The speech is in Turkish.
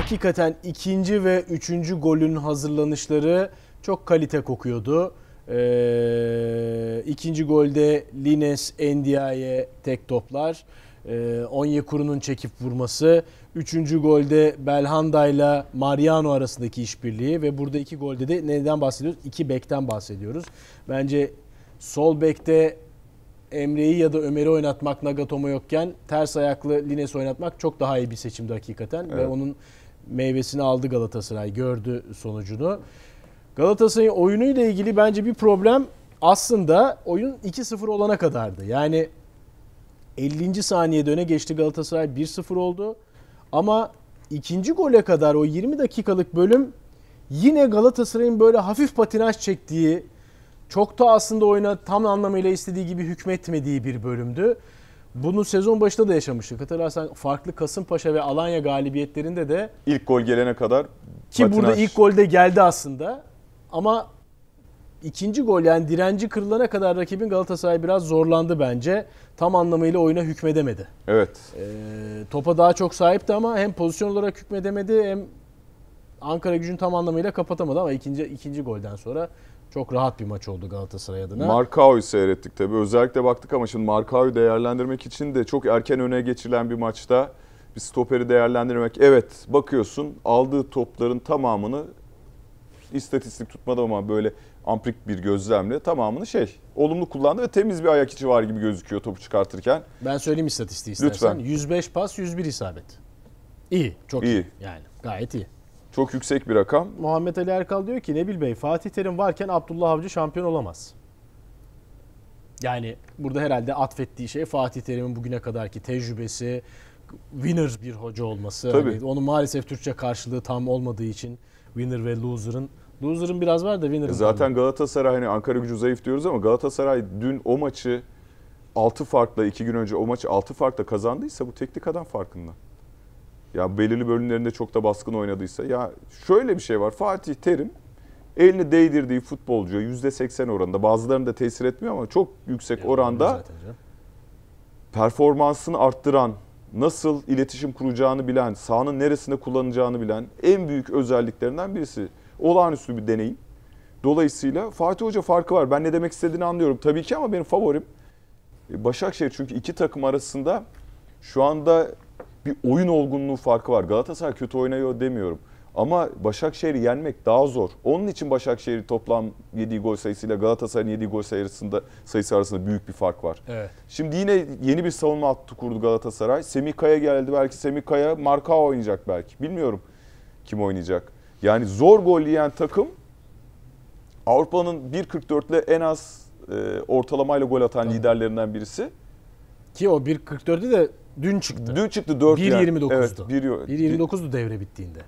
hakikaten ikinci ve üçüncü golün hazırlanışları çok kalite kokuyordu. Ee, ikinci golde Lines Endia'ya tek toplar. Ee, Onyekuru'nun çekip vurması. Üçüncü golde Belhanda ile Mariano arasındaki işbirliği ve burada iki golde de neden bahsediyoruz? İki bekten bahsediyoruz. Bence sol bekte Emre'yi ya da Ömer'i oynatmak Nagatomo yokken ters ayaklı Lines oynatmak çok daha iyi bir seçimdi hakikaten. Ve Evet. onun meyvesini aldı Galatasaray. Gördü sonucunu. Galatasaray'ın oyunuyla ilgili bence bir problem aslında oyun 2-0 olana kadardı. Yani 50. saniyede öne geçti Galatasaray 1-0 oldu. Ama ikinci gole kadar o 20 dakikalık bölüm yine Galatasaray'ın böyle hafif patinaj çektiği, çok da aslında oyuna tam anlamıyla istediği gibi hükmetmediği bir bölümdü. Bunu sezon başında da yaşamıştık. Hatırlarsan farklı Kasımpaşa ve Alanya galibiyetlerinde de İlk gol gelene kadar ki patinaj. burada ilk golde geldi aslında. Ama ikinci gol yani direnci kırılana kadar rakibin Galatasaray biraz zorlandı bence. Tam anlamıyla oyuna hükmedemedi. Evet. Ee, topa daha çok sahipti ama hem pozisyon olarak hükmedemedi hem Ankara gücünü tam anlamıyla kapatamadı ama ikinci ikinci golden sonra çok rahat bir maç oldu Galatasaray adına. Markao'yu seyrettik tabii. Özellikle baktık ama şimdi Markao'yu değerlendirmek için de çok erken öne geçilen bir maçta bir stoperi değerlendirmek. Evet bakıyorsun aldığı topların tamamını istatistik tutmadı ama böyle amprik bir gözlemle tamamını şey olumlu kullandı ve temiz bir ayak içi var gibi gözüküyor topu çıkartırken. ben söyleyeyim istatistiği istersen. Lütfen. 105 pas 101 isabet. İyi, çok iyi. İyi. Yani gayet iyi. Çok yüksek bir rakam. Muhammed Ali Erkal diyor ki Nebil Bey Fatih Terim varken Abdullah Avcı şampiyon olamaz. Yani burada herhalde atfettiği şey Fatih Terim'in bugüne kadarki tecrübesi, winner bir hoca olması. Tabii. Hani onun maalesef Türkçe karşılığı tam olmadığı için winner ve loser'ın loser'ın biraz var da winner'ın Zaten Galatasaray hani Ankara gücü zayıf diyoruz ama Galatasaray dün o maçı 6 farkla 2 gün önce o maçı 6 farkla kazandıysa bu teknik adam farkında. Ya belirli bölümlerinde çok da baskın oynadıysa ya şöyle bir şey var. Fatih Terim elini değdirdiği futbolcuya %80 oranında bazılarını da tesir etmiyor ama çok yüksek Yani oranda performansını arttıran, nasıl iletişim kuracağını bilen, sahanın neresinde kullanacağını bilen en büyük özelliklerinden birisi. Olağanüstü bir deneyim. Dolayısıyla Fatih Hoca farkı var. Ben ne demek istediğini anlıyorum tabii ki ama benim favorim e, Başakşehir. Çünkü iki takım arasında şu anda bir oyun olgunluğu farkı var. Galatasaray kötü oynuyor demiyorum. Ama Başakşehir'i yenmek daha zor. Onun için Başakşehir toplam yediği gol sayısıyla Galatasaray'ın yediği gol sayısında, sayısı arasında büyük bir fark var. Evet. Şimdi yine yeni bir savunma hattı kurdu Galatasaray. Semih Kaya geldi belki Semih Kaya Marka oynayacak belki. Bilmiyorum kim oynayacak. Yani zor gol yiyen takım Avrupa'nın 1.44 ile en az e, ortalamayla gol atan Tabii. liderlerinden birisi. Ki o 1.44'ü de dün çıktı. Dün çıktı 4 yani. 1.29'du. Evet, 1, 1.29'du devre bittiğinde.